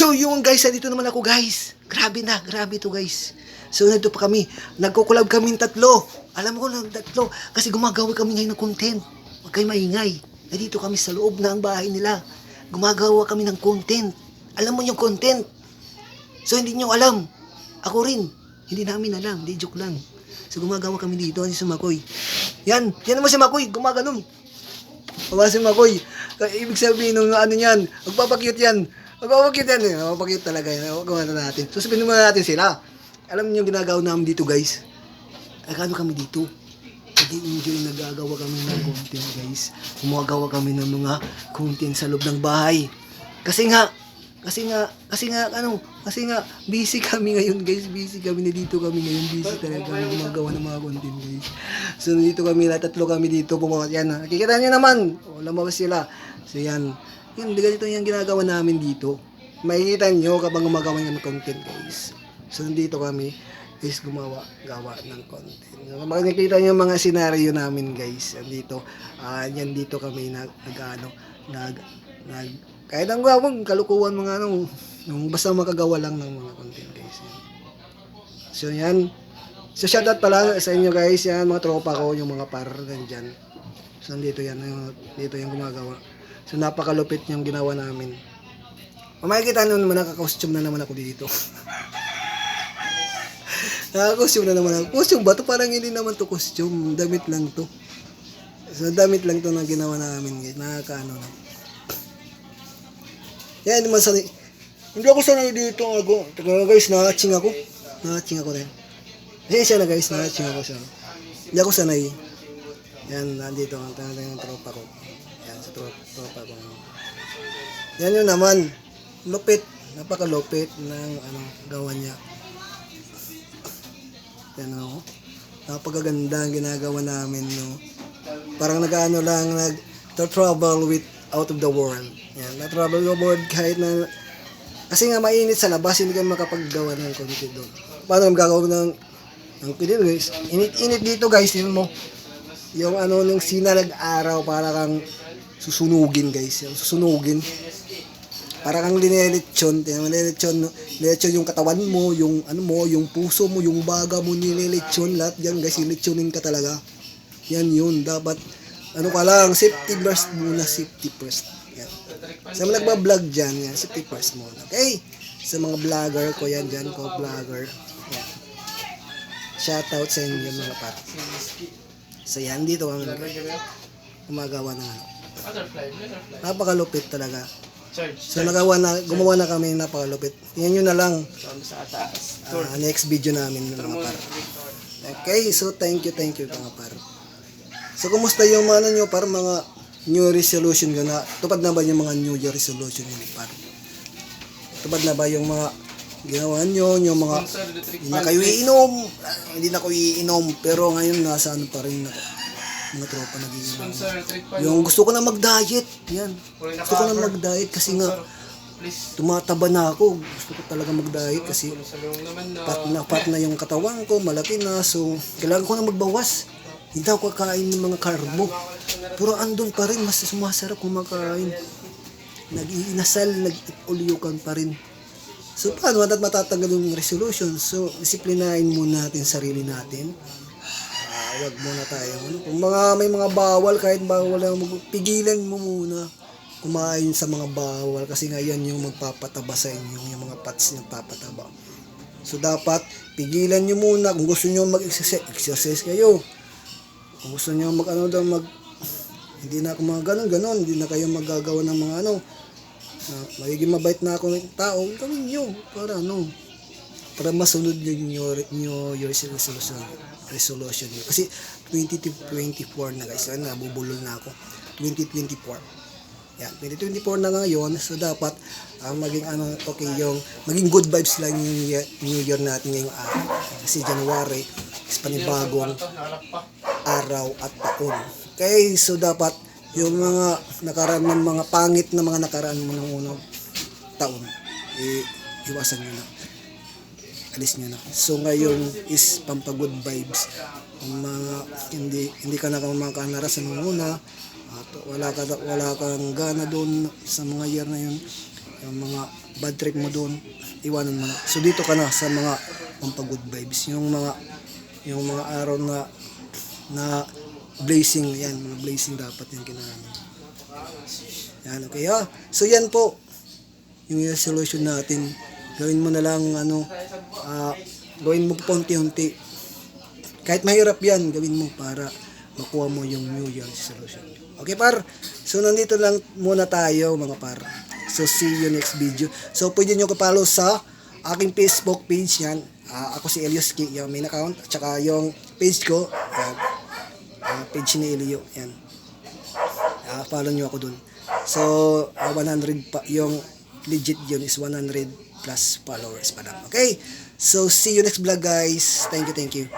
So yung guys, dito naman ako guys. Grabe na, grabe to guys. So nandito pa kami. Nagkukulab kami tatlo. Alam ko lang tatlo. Kasi gumagawa kami ngayon ng content. Huwag kayo maingay. Nandito kami sa loob na ang bahay nila. Gumagawa kami ng content. Alam mo yung content. So hindi nyo alam. Ako rin. Hindi namin alam. Hindi joke lang. So gumagawa kami dito. Ano si Makoy? Yan. Yan naman si Makoy. Gumaganon. Wala si Makoy. Ibig sabihin nung ano yan, yan. Magpapakute yan eh. Magpapakute talaga yan. Gawin na natin. Sabihin muna natin sila. Alam niyo yung ginagawa namin dito guys. Nagano kami dito. Nag-enjoy nagagawa kami ng content guys. Gumagawa kami ng mga content sa loob ng bahay. Kasi nga, kasi nga, kasi nga, ano, kasi nga, busy kami ngayon guys, busy kami na dito kami ngayon, busy talaga kami gumagawa ng mga content guys. So, dito kami, lahat tatlo kami dito, pumakas yan, nakikita nyo naman, o, lumabas sila. So, yan, yan, ganito yung ginagawa namin dito. Makikita nyo kapag gumagawa ng content guys. So, nandito kami, is gumawa, gawa ng content. Makikita nyo yung mga senaryo namin guys, andito, ah, yan dito kami nag, nag, ano, nag, nag, kahit ang gawang kalukuhan mga ano, yung basta makagawa lang ng mga content guys. So yan. So shoutout pala sa inyo guys, yan mga tropa ko, yung mga par nandyan. So dito yan, yung, dito yung gumagawa. So napakalupit yung ginawa namin. Kung makikita nyo naman, naka-costume na naman ako dito. naka-costume na naman ako. Costume ba to? Parang hindi naman to costume. Damit lang to. So damit lang to na ginawa namin guys. Nakakaano na. Yan, hindi man sanay. Hindi ako sanay dito ako. Teka guys, nakaching ako. Nakaching ako rin. Kasi siya na guys, nakaching ako siya. Hindi ako sanay. Yan, nandito ang tanong yung tropa ko. Sa tropa, tropa ko. Yan yun naman. Lupit. Napakalupit ng ano, gawa niya. Yan o. Napakaganda ang ginagawa namin. No? Parang nag-ano lang, nag to travel with out of the world. Yan, na-travel the world kahit na kasi nga mainit sa labas, hindi ka makapaggawa ng content doon. Paano kami gagawa ng ng content guys? Init-init dito guys, tingnan mo. Yung ano, yung sinalag araw, para kang susunugin guys. Yung susunugin. Para kang linelechon. Mo, linelechon. Linelechon yung katawan mo, yung ano mo, yung puso mo, yung baga mo, nilelechon. Lahat yan guys, ilechonin ka talaga. Yan yun. Dapat, ano ka lang, safety first muna, safety first. Yan. Sa mga nagbablog dyan, yan, safety first muna. Okay? Sa mga vlogger ko yan dyan, ko vlogger. Yan. Shoutout sa inyo mga pat. So yan, dito kami gumagawa ng ano. Napakalupit talaga. So nagawa na, gumawa na kami ng napakalupit. Yan yun na lang. sa taas. Ah, next video namin mga par. Okay, so thank you, thank you mga par. So kumusta yung mga ano nyo par mga new resolution ko na tupad na ba yung mga new year resolution nyo par? Tupad na ba yung mga ginawa nyo, yung mga hindi na kayo iinom, ah, hindi na kayo iinom, pero ngayon nasa ano pa rin ako. Mga tropa. Sponsor, trick pa. Yung gusto ko na mag-diet, yan. Gusto ko na mag-diet kasi nga Please. tumataba na ako. Gusto ko talaga mag-diet kasi na. pat na pat na yung katawan ko, malaki na. So, kailangan ko na magbawas. Hindi ako kakain ng mga karbo. Pero andun pa rin, mas sumasarap kumakain. Nag-iinasal, nag-iulyukan pa rin. So, paano natin matatanggal yung resolution? So, disiplinahin muna natin sarili natin. Wag muna tayo. Ano, kung mga, may mga bawal, kahit bawal lang, pigilan mo muna kumain sa mga bawal kasi nga yan yung magpapataba sa inyo, yung mga pats na papataba. So dapat pigilan nyo muna kung gusto nyo mag-exercise, exercise kayo. Kung gusto nyo mag ano daw mag hindi na ako mga ganun ganon, hindi na kayo magagawa ng mga ano na magiging mabait na ako ng tao, gawin nyo para ano para masunod yung new, year's resolution resolution nyo. Kasi 2024 na guys, na nabubulol na ako. 2024. Yan, 2024 na ngayon, so dapat ah, maging ano, okay yung, maging good vibes lang yung new year natin ngayong araw. Kasi January is panibagong araw at taon. Okay, so dapat yung mga nakaraan ng mga pangit na mga nakaraan mo ng unang taon, eh, iwasan nyo na. Alis nyo na. So ngayon is pampagood vibes. Ang mga hindi hindi ka na kumakaanaras sa nung una, at wala ka wala kang gana doon sa mga year na yun yung mga bad trip mo doon, iwanan mo na. So dito ka na sa mga pampag-good vibes. Yung mga yung mga araw na na blazing, yan, mga blazing dapat yung kailangan. Yan, okay ha? So yan po, yung resolution natin. Gawin mo na lang, ano, ah, gawin mo paunti-unti. Kahit mahirap yan, gawin mo para makuha mo yung New Year resolution. Okay par? So nandito lang muna tayo mga par. So see you next video. So pwede nyo kapalo sa aking Facebook page yan. Ah, ako si Elios Ki, yung main account. At saka yung page ko, yan. Ah, page ni Elio. Yan. Ah, follow nyo ako dun. So, ah, 100 pa, yung legit yun is 100 plus followers pa lang. Okay? So, see you next vlog guys. Thank you, thank you.